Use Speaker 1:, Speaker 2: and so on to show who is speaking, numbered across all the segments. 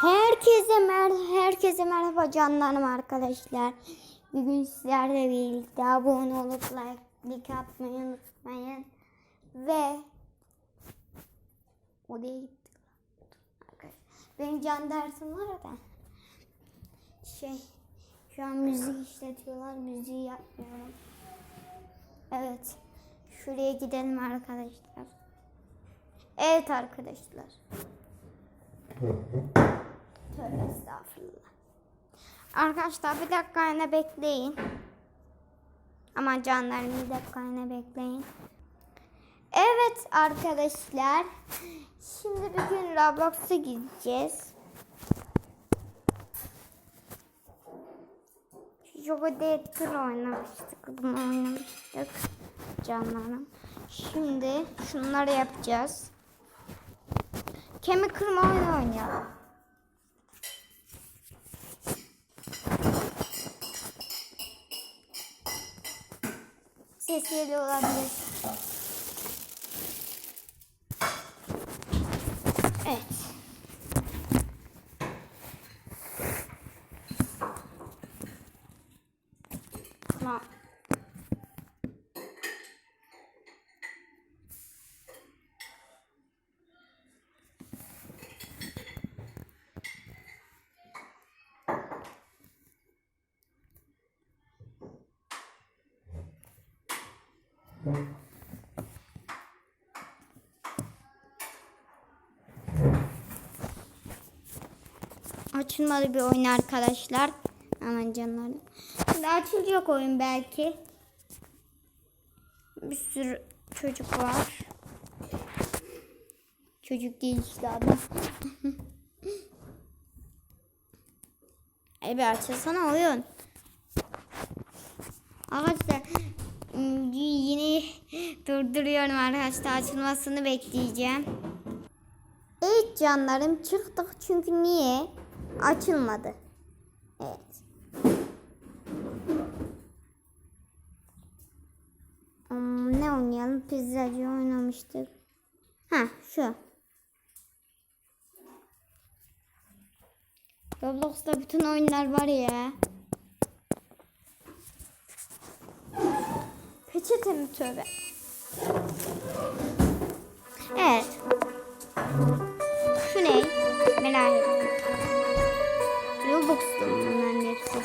Speaker 1: Herkese mer herkese merhaba canlarım arkadaşlar. Bugün sizlerle birlikte abone olup like, like atmayı unutmayın. Ve odaya gittik. Benim can dersim var da. Şey şu an müzik işletiyorlar. Müziği yapmıyorum. Evet. Şuraya gidelim arkadaşlar. Evet arkadaşlar. Tövbe estağfurullah. Arkadaşlar bir dakika yine bekleyin. Aman canlarım bir dakika yine bekleyin. Evet arkadaşlar. Şimdi bir gün Roblox'a gideceğiz. Yoga Deadpool oynamıştık. Bunu oynamıştık. Canlarım. Şimdi şunları yapacağız. Kemik kırma oyunu oynayalım. Ses geliyor olabilir. Evet. Tamam. Açılmadı bir oyun arkadaşlar. Aman canlarım. Şimdi açılacak oyun belki. Bir sürü çocuk var. Çocuk değil işte adam. E bir açılsana oyun. Arkadaşlar yine durduruyorum arkadaşlar açılmasını bekleyeceğim. Evet canlarım çıktık çünkü niye? Açılmadı. Evet. Hmm, ne oynayalım? Pizzacı oynamıştık. Ha şu. Roblox'ta bütün oyunlar var ya. Peçete mi tövbe? Evet. Şu ne? Merak ettim. Robux'ta mı bunların hepsi?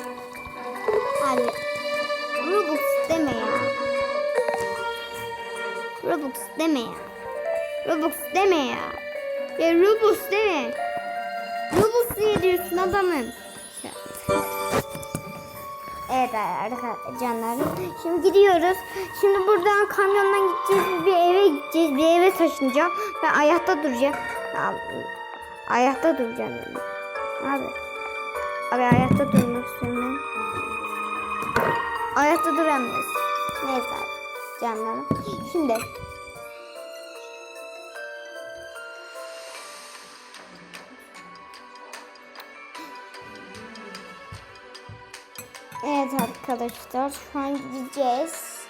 Speaker 1: Abi. Robux deme ya. Robux deme ya. Robux deme ya. Ya Robux deme. Robux diye diyorsun adamım. Evet arkadaşlar canlarım. Şimdi gidiyoruz. Şimdi buradan kamyondan gideceğiz. Bir eve gideceğiz. Bir eve taşınacağım. Ben ayakta duracağım. Ayakta duracağım. Abi. Abi ayakta durmak istiyorum. Ayakta duramıyoruz. Neyse canlarım. Şimdi. Evet arkadaşlar şu an gideceğiz.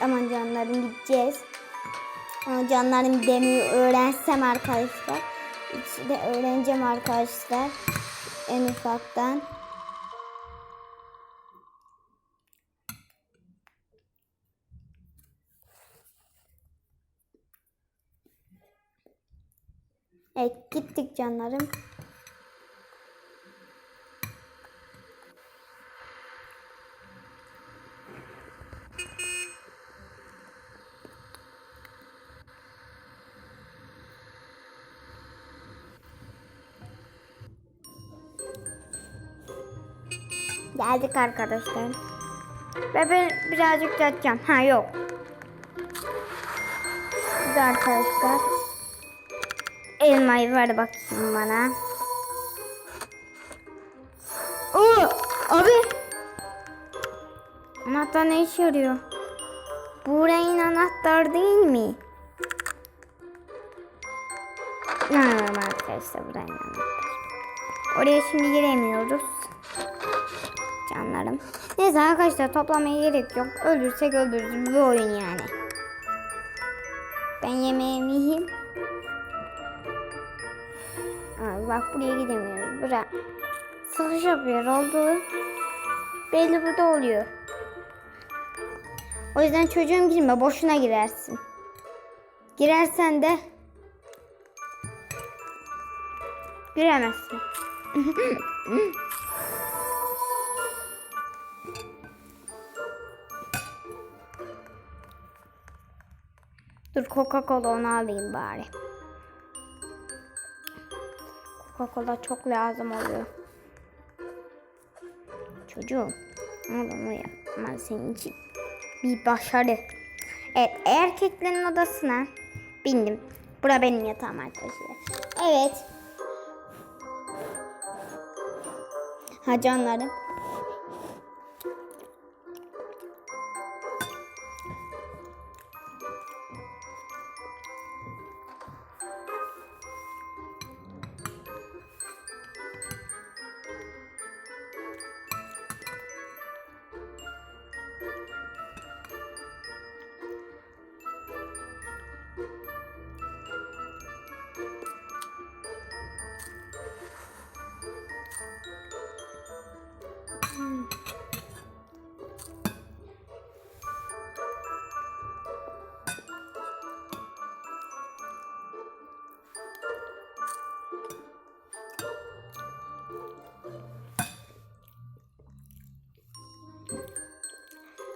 Speaker 1: Aman canlarım gideceğiz. Ama canlarım demeyi öğrensem arkadaşlar. İçinde öğreneceğim arkadaşlar. En ufaktan. Evet gittik canlarım. Geldik arkadaşlar. Ve ben birazcık yatacağım. Ha yok. Güzel arkadaşlar. Elmayı ver bakayım bana. Oo, abi. Anahtar ne işe yarıyor? Bu rengin anahtar değil mi? Anladım arkadaşlar bu rengin anahtar. Oraya şimdi giremiyoruz. canlarım. Neyse arkadaşlar toplamaya gerek yok. Ölürsek öldürürüz bir oyun yani. Ben yemeğimi yiyeyim. Bak buraya gidemiyoruz. Bura. Sıkış yapıyor oldu. Belli burada oluyor. O yüzden çocuğum girme boşuna girersin. Girersen de giremezsin. Dur Coca-Cola onu alayım bari. Coca-Cola çok lazım oluyor. Çocuğum. Oğlum uyan. Aman senin için bir başarı. Evet erkeklerin odasına bindim. Bura benim yatağım arkadaşlar. Evet. Ha canlarım.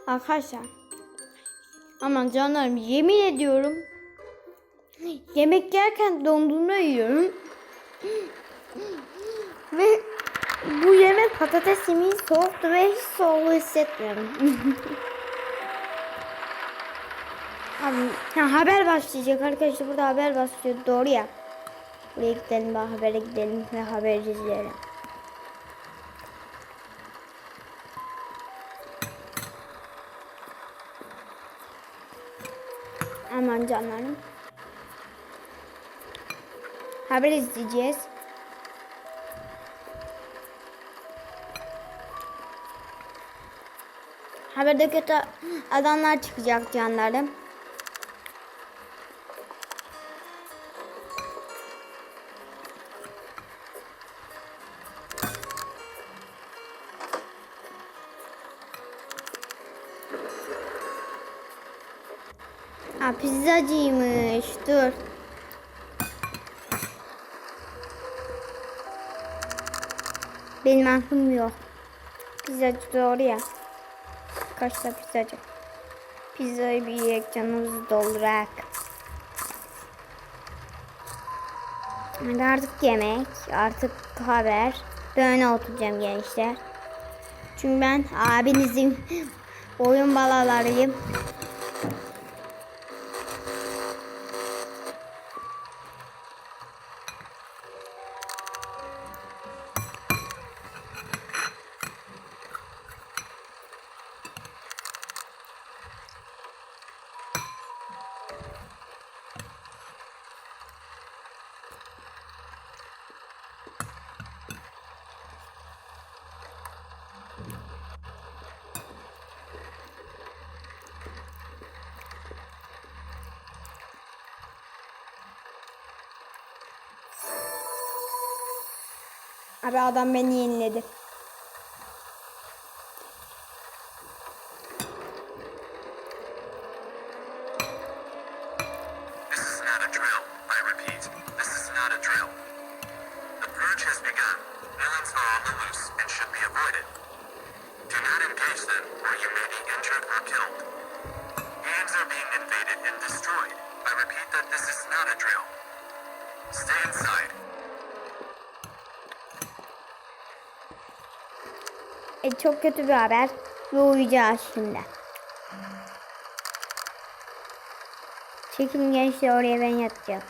Speaker 1: Arkadaşlar. Aman canlarım yemin ediyorum. Yemek yerken dondurma yiyorum. Ve bu yemek patates yemeği soğuktu ve hiç soğuğu hissetmiyorum. Abi, ha, haber başlayacak arkadaşlar. Burada haber başlıyor. Doğru ya. Buraya gidelim ve habere gidelim ve haber izleyelim. Aman canlarım. Haber izleyeceğiz. Haberde kötü adamlar çıkacak canlarım. Ha pizzacıymış. Dur. Benim aklım yok. Pizzacı doğru ya. Kaçta pizzacı? Pizzayı bir yiyek canımızı doldurak. Hadi artık yemek, artık haber. Böyle oturacağım gençler. Çünkü ben abinizin oyun balalarıyım. Abi adam beni yeniledi. Çok kötü bir haber. Ve uyuyacağız şimdi. Çekim gençler oraya ben yatacağım.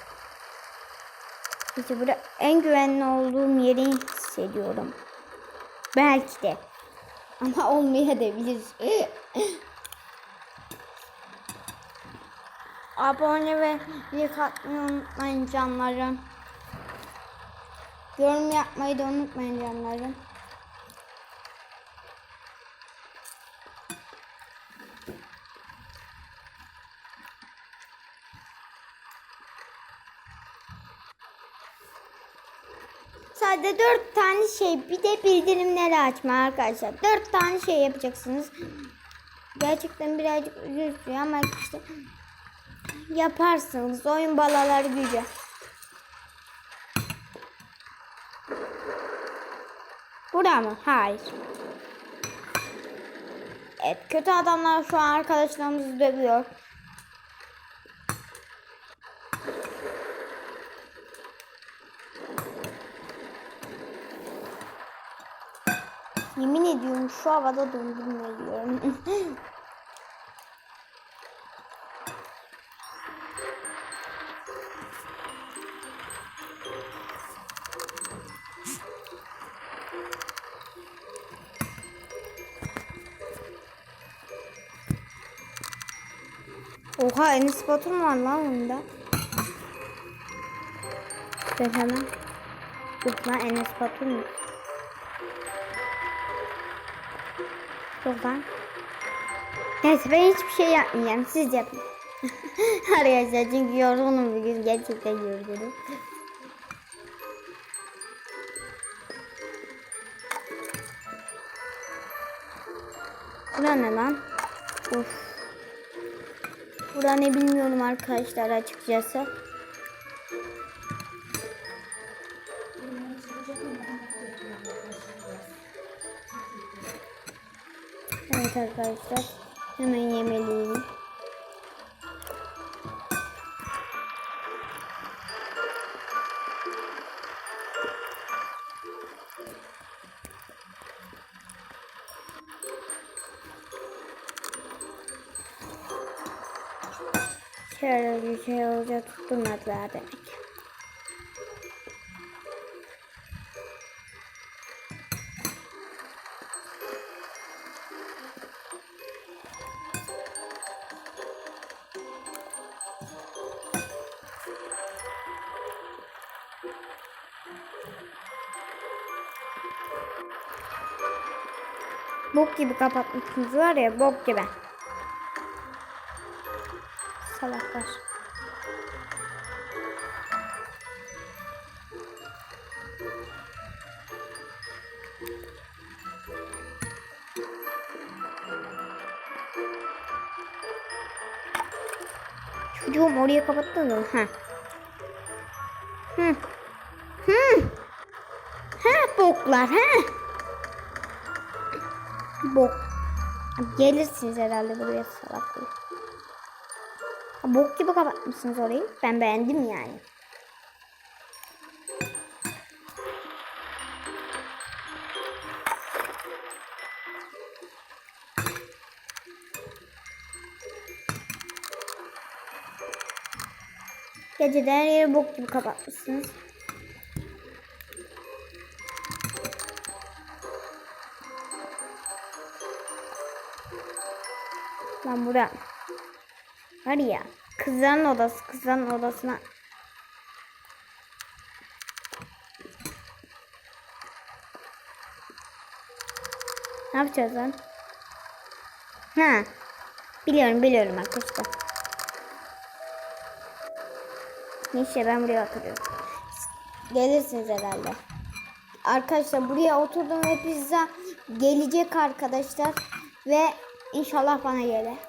Speaker 1: İşte burada en güvenli olduğum yeri hissediyorum. Belki de. Ama olmayabilir. Abone ve like atmayı unutmayın canlarım. Yorum yapmayı da unutmayın canlarım. Herhalde dört tane şey bir de bildirimleri açma arkadaşlar. Dört tane şey yapacaksınız. Gerçekten birazcık uzun sürüyor ama işte yaparsınız. Oyun balaları gücü. Burada mı? Hayır. Evet kötü adamlar şu an arkadaşlarımızı dövüyor. Yemin ediyorum şu havada dondurma yiyorum. Oha Enes Batur var lan onda? Ben hemen. Yok lan Enes Batur mu? Yok lan. Neyse ben hiçbir şey yapmayacağım. Siz yapın. Arkadaşlar çünkü yorgunum bugün. Gerçekten yorgunum. Bura ne lan? Of. Bura ne bilmiyorum arkadaşlar açıkçası. Evet arkadaşlar. Hemen yemeliyim. Şöyle bir şey olacak tutturmadılar demek. Gibi kapatmışsınız var ya bok gibi. Salaklar. Çocuğum oraya kapattın mı? Ha. Gelirsiniz herhalde buraya salaklar. Ha, Bok gibi kapatmışsınız orayı. Ben beğendim yani. Gece de her yeri bok gibi kapatmışsınız. Lan bura. Var ya. Kızların odası. Kızların odasına. Ne yapacağız lan? Ha. Biliyorum biliyorum arkadaşlar. Neyse ben buraya oturuyorum. Gelirsiniz herhalde. Arkadaşlar buraya oturdum ve pizza gelecek arkadaşlar. Ve inşallah bana gelir.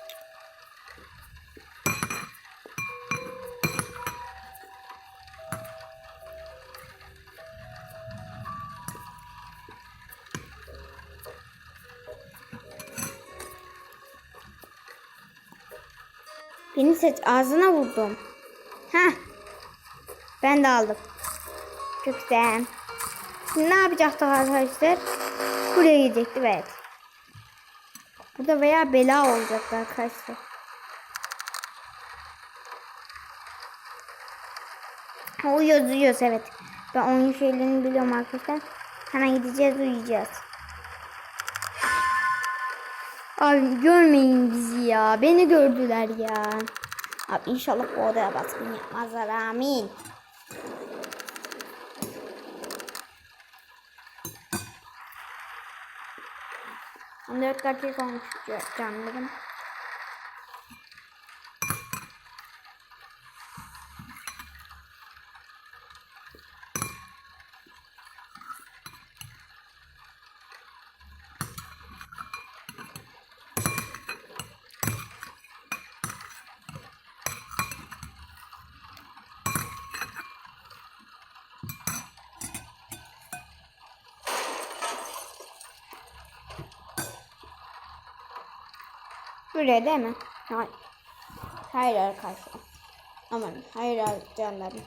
Speaker 1: Seç ağzına vurdum. Ha. Ben de aldım. Çok. Şimdi ne yapacaktık arkadaşlar? Buraya gidecektik evet. Burada veya bela olacaktı arkadaşlar. Uyuyoruz uyuyoruz evet. Ben oyun şeylerini biliyorum arkadaşlar. Hemen gideceğiz uyuyacağız. Abi görmeyin bizi ya. Beni gördüler ya. Abi inşallah bu odaya baskın yapmazlar. Amin. On dört dakika olmuş canlarım. Buraya değil mi? Hayır. Hayır arkadaşlar. Aman hayır canlarım.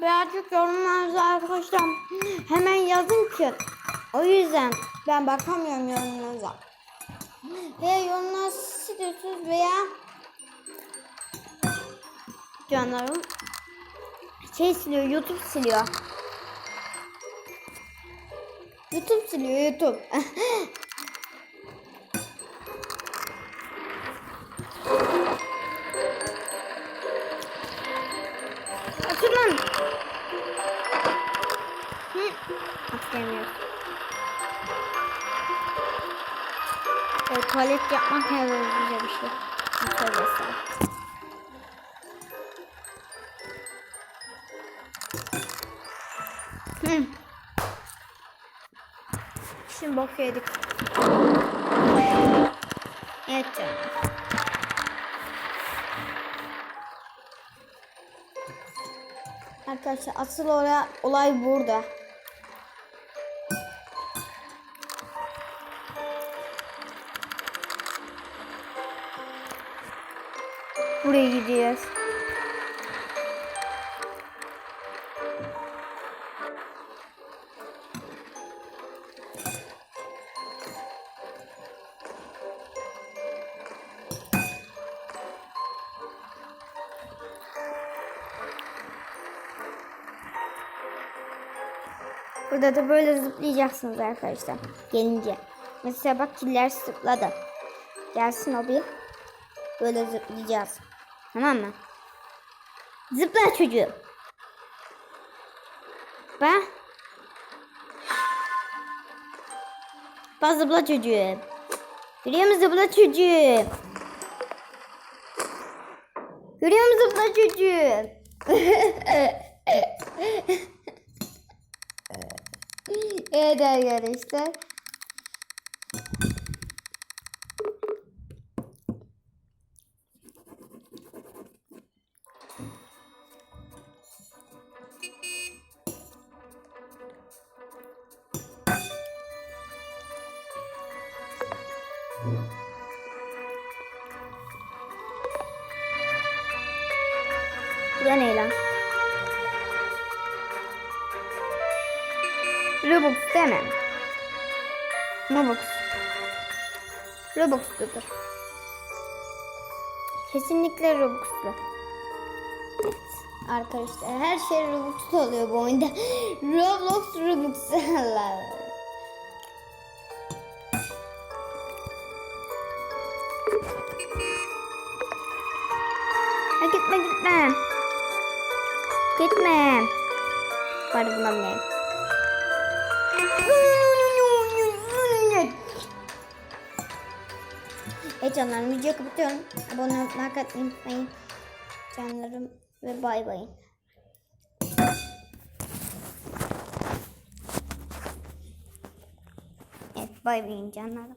Speaker 1: Birazcık yorumlarınızı arkadaşlar hemen yazın ki o yüzden ben bakamıyorum yorumlarınıza. Veya yorumlar siliyorsunuz veya canlarım şey siliyor YouTube siliyor. YouTube siliyor YouTube. Açın lan. Hı. Atlayamıyorum. E, tuvalet yapmak ne bok yedik. Evet canım. Arkadaşlar asıl olay, olay burada. Buraya gidiyoruz. Burada da böyle zıplayacaksınız arkadaşlar. Gelince. Mesela bak killer zıpladı. Gelsin o bir. Böyle zıplayacağız. Tamam mı? Zıpla çocuğum. Bak. Bak zıpla çocuğum. Görüyor musun zıpla çocuğum? Görüyor musun zıpla çocuğum? evet arkadaşlar. Mi? Robux. Robux'ludur. Kesinlikle. Evet. Arkadaşlar her şey Robux'lu oluyor bu oyunda. Roblox Robux. Gitme gitme. Gitme. Bari bineyim. Evet canlarım videoyu kapatıyorum. Abone olmayı like atmayı unutmayın. Canlarım ve bay bay. Evet bay bay canlarım.